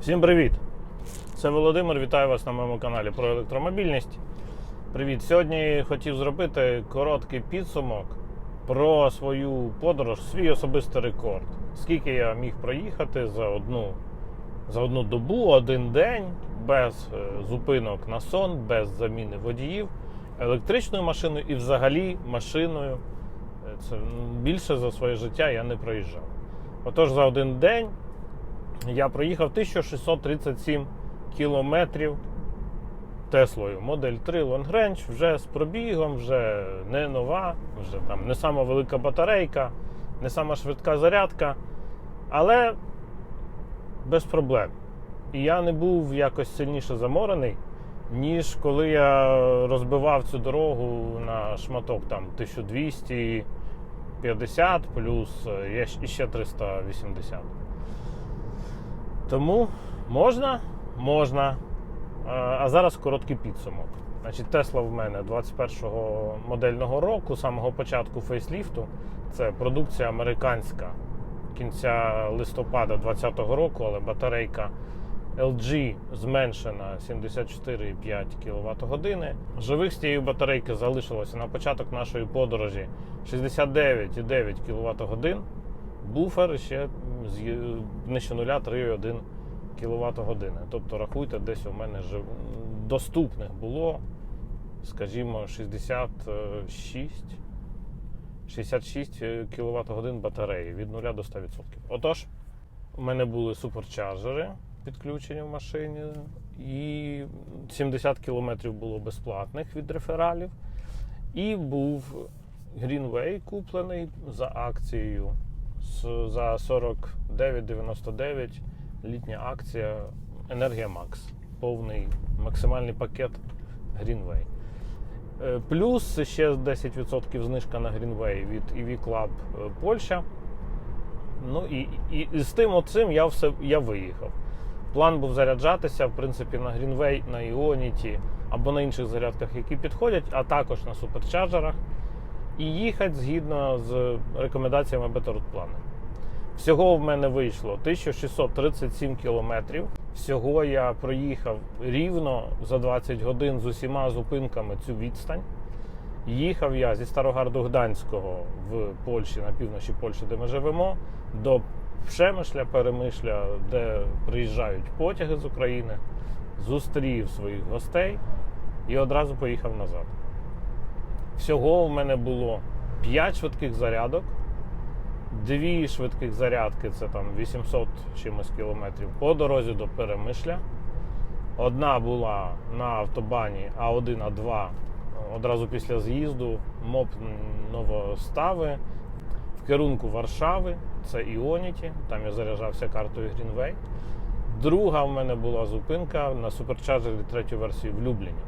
Всім привіт! Це Володимир. Вітаю вас на моєму каналі про електромобільність. Привіт! Сьогодні хотів зробити короткий підсумок про свою подорож, свій особистий рекорд. Скільки я міг проїхати за одну, за одну добу, один день, без е, зупинок на сон, без заміни водіїв, електричною машиною і взагалі машиною. Е, Це більше за своє життя я не проїжджав. Отож, за один день я проїхав 1637 кілометрів Теслою. Модель 3 Long Range вже з пробігом, вже не нова, вже там не сама велика батарейка, не сама швидка зарядка, але без проблем. І я не був якось сильніше заморений, ніж коли я розбивав цю дорогу на шматок там 1250 плюс е, ще- ще 380. Тому можна, можна. А зараз короткий підсумок. Значить, Тесла в мене 21-го модельного року, самого початку фейсліфту. Це продукція американська кінця листопада 2020 року, але батарейка LG зменшена 74,5 кВт. Живих з цієї батарейки залишилося на початок нашої подорожі 69,9 кВт. Буфер ще нижче нуля 3,1 кВт години. Тобто рахуйте, десь у мене жив... доступних було, скажімо, 66 66 кВт годин батареї від 0 до 100%. Отож, у мене були суперчарджери підключені в машині, і 70 км було безплатних від рефералів. І був Greenway куплений за акцією за 49,99 літня акція Енергія Макс. Повний максимальний пакет Greenway. Е, Плюс ще 10% знижка на Greenway від EV Club е, Польща. Ну і, і, і з тим оцим я все я виїхав. План був заряджатися, в принципі, на Greenway, на Ionity або на інших зарядках, які підходять, а також на суперчарджерах. І їхати згідно з рекомендаціями Беторут-плану. Всього в мене вийшло 1637 кілометрів. Всього я проїхав рівно за 20 годин з усіма зупинками цю відстань. Їхав я зі Старогарду Гданського в Польщі, на півночі Польщі, де ми живемо, до Пшемишля, Перемишля, де приїжджають потяги з України, зустрів своїх гостей і одразу поїхав назад. Всього в мене було 5 швидких зарядок, дві швидких зарядки це там 800 чимось кілометрів по дорозі до Перемишля. Одна була на автобані А1, А2 одразу після з'їзду, МОП Новостави в керунку Варшави, це Іоніті, там я заряджався картою Greenway. Друга в мене була зупинка на суперчарджері третю версію в Любліні.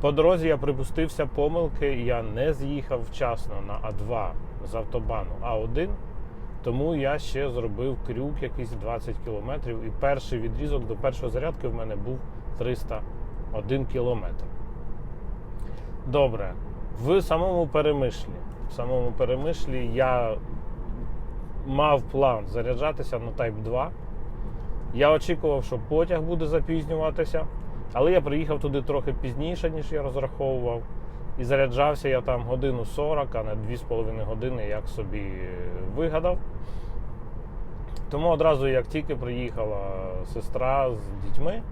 По дорозі я припустився помилки, я не з'їхав вчасно на А2 з автобану А1, тому я ще зробив крюк якийсь 20 кілометрів, і перший відрізок до першої зарядки в мене був 301 кілометр. Добре, в самому перемишлі. В самому перемишлі я мав план заряджатися на Type 2. Я очікував, що потяг буде запізнюватися, але я приїхав туди трохи пізніше, ніж я розраховував. І заряджався я там годину 40, а не 2,5 години, як собі вигадав. Тому одразу, як тільки приїхала сестра з дітьми,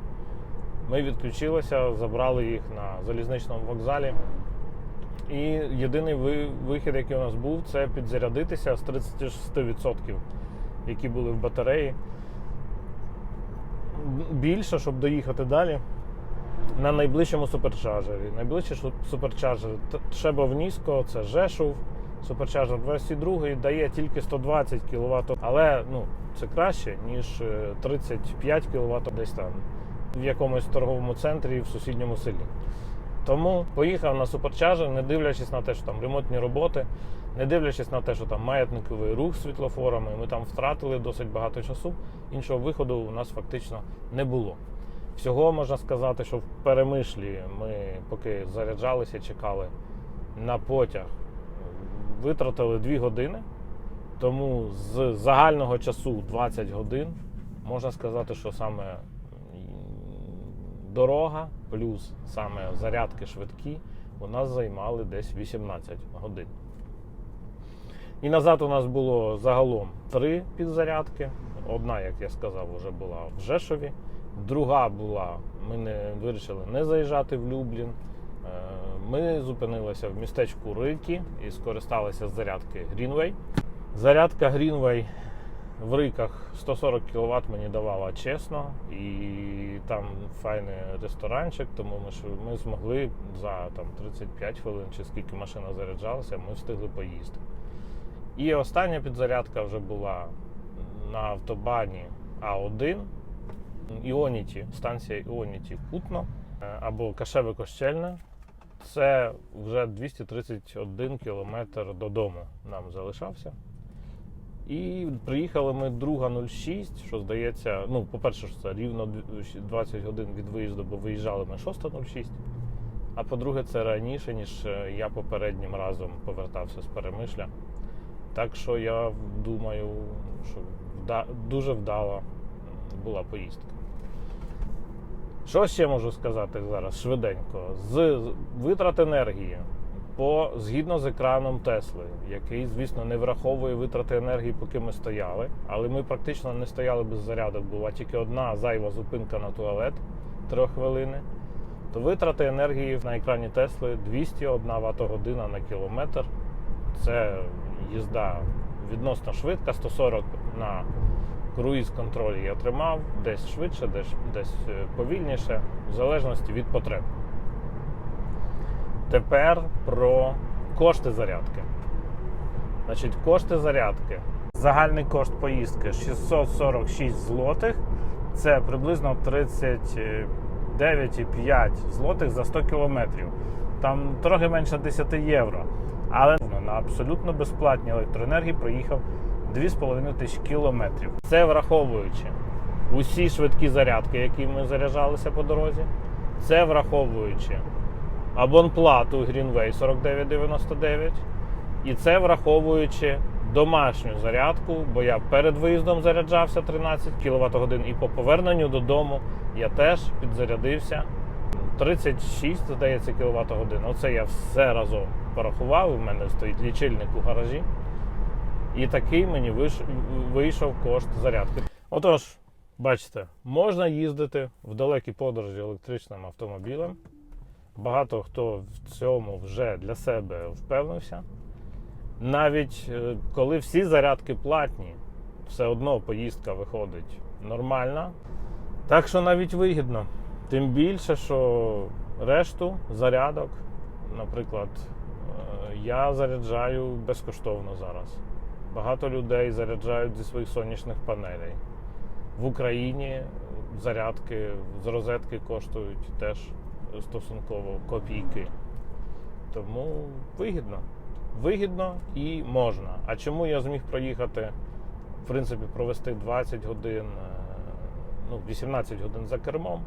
ми відключилися, забрали їх на залізничному вокзалі. І єдиний вихід, який у нас був, це підзарядитися з 36%, які були в батареї. Більше, щоб доїхати далі. На найближчому суперчарджері. Найближчий суперчарджер Шебовнісько, це Жешув. Суперчарджер версії 2 дає тільки 120 кВт, але ну, це краще, ніж е, 35 кВт десь там в якомусь торговому центрі в сусідньому селі. Тому поїхав на суперчарджер, не дивлячись на те, що там ремонтні роботи, не дивлячись на те, що там маятниковий рух світлофорами, ми там втратили досить багато часу. Іншого виходу у нас фактично не було. Всього можна сказати, що в перемишлі ми, поки заряджалися, чекали на потяг, витратили 2 години. Тому з загального часу 20 годин можна сказати, що саме дорога плюс саме зарядки швидкі у нас займали десь 18 годин. І назад у нас було загалом три підзарядки. Одна, як я сказав, вже була в Жешові. Друга була, ми не вирішили не заїжджати в Люблін. Е, Ми зупинилися в містечку Рики і скористалися з зарядки Greenway. Зарядка Greenway в Риках 140 кВт мені давала чесно, і там файний ресторанчик, тому ми, ми змогли за там, 35 хвилин чи скільки машина заряджалася, ми встигли поїсти. І остання підзарядка вже була на автобані А1 Іоніті, станція Іоніті Кутно е, або Кашеве Кощельне. Це вже 231 кілометр додому нам залишався. І приїхали ми друга 06, що здається, ну, по-перше, це рівно 20 годин від виїзду, бо виїжджали ми 6.06. А по-друге, це раніше, ніж е, я попереднім разом повертався з Перемишля. Так що я думаю, що вда- дуже вдала м, була поїздка. Що ще можу сказати зараз швиденько? З витрат енергії по згідно з екраном Тесли, який, звісно, не враховує витрати енергії, поки ми стояли. Але ми практично не стояли без зарядок. Була тільки одна зайва зупинка на туалет 3 хвилини. То витрати енергії на екрані Тесли 201 Вт година на кілометр. Це їзда відносно швидка, 140 на круїз контролі я тримав, десь швидше, десь, десь е, повільніше, в залежності від потреб. Тепер про кошти зарядки. Значить, кошти зарядки. Загальний кошт поїздки 646 злотих. Це приблизно 39,5 злотих за 100 кілометрів. Там трохи менше 10 євро. Але на абсолютно безплатній електроенергії проїхав 2,5 тисячі кілометрів. Це враховуючи усі швидкі зарядки, які ми заряджалися по дорозі. Це враховуючи абонплату Greenway 49,99. І це враховуючи домашню зарядку, бо я перед виїздом заряджався 13 кВт годин, і по поверненню додому я теж підзарядився 36, здається, кВт годин. Оце я все разом порахував. У мене стоїть лічильник у гаражі. І такий мені вийшов кошт зарядки. Отож, бачите, можна їздити в далекі подорожі електричним автомобілем. Багато хто в цьому вже для себе впевнився. Навіть е, коли всі зарядки платні, все одно поїздка виходить нормальна. Так що навіть вигідно. Тим більше, що решту зарядок, наприклад, е, я заряджаю безкоштовно зараз. Багато людей заряджають зі своїх сонячних панелей. В Україні зарядки з розетки коштують теж стосунково копійки. Тому вигідно. Вигідно і можна. А чому я зміг проїхати, в принципі, провести 20 годин, е, ну, 18 годин за кермом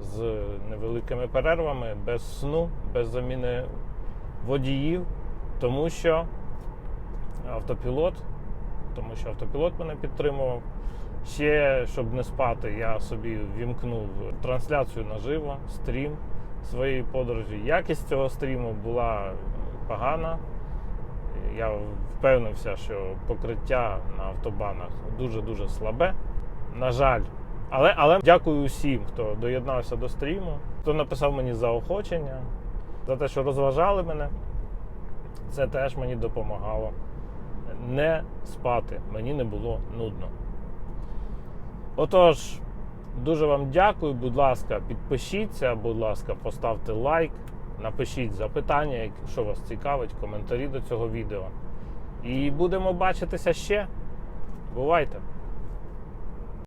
з невеликими перервами, без сну, без заміни водіїв, тому що автопілот, тому що автопілот мене підтримував. Ще, щоб не спати, я собі вімкнув трансляцію наживо, стрім своєї подорожі. Якість цього стріму була погана. Я впевнився, що покриття на автобанах дуже-дуже слабе. На жаль. Але, але дякую усім, хто доєднався до стріму, хто написав мені заохочення, за те, що розважали мене. Це теж мені допомагало не спати. Мені не було нудно. Отож, дуже вам дякую. Будь ласка, підпишіться, будь ласка, поставте лайк, напишіть запитання, якщо вас цікавить, коментарі до цього відео. І будемо бачитися ще. Бувайте!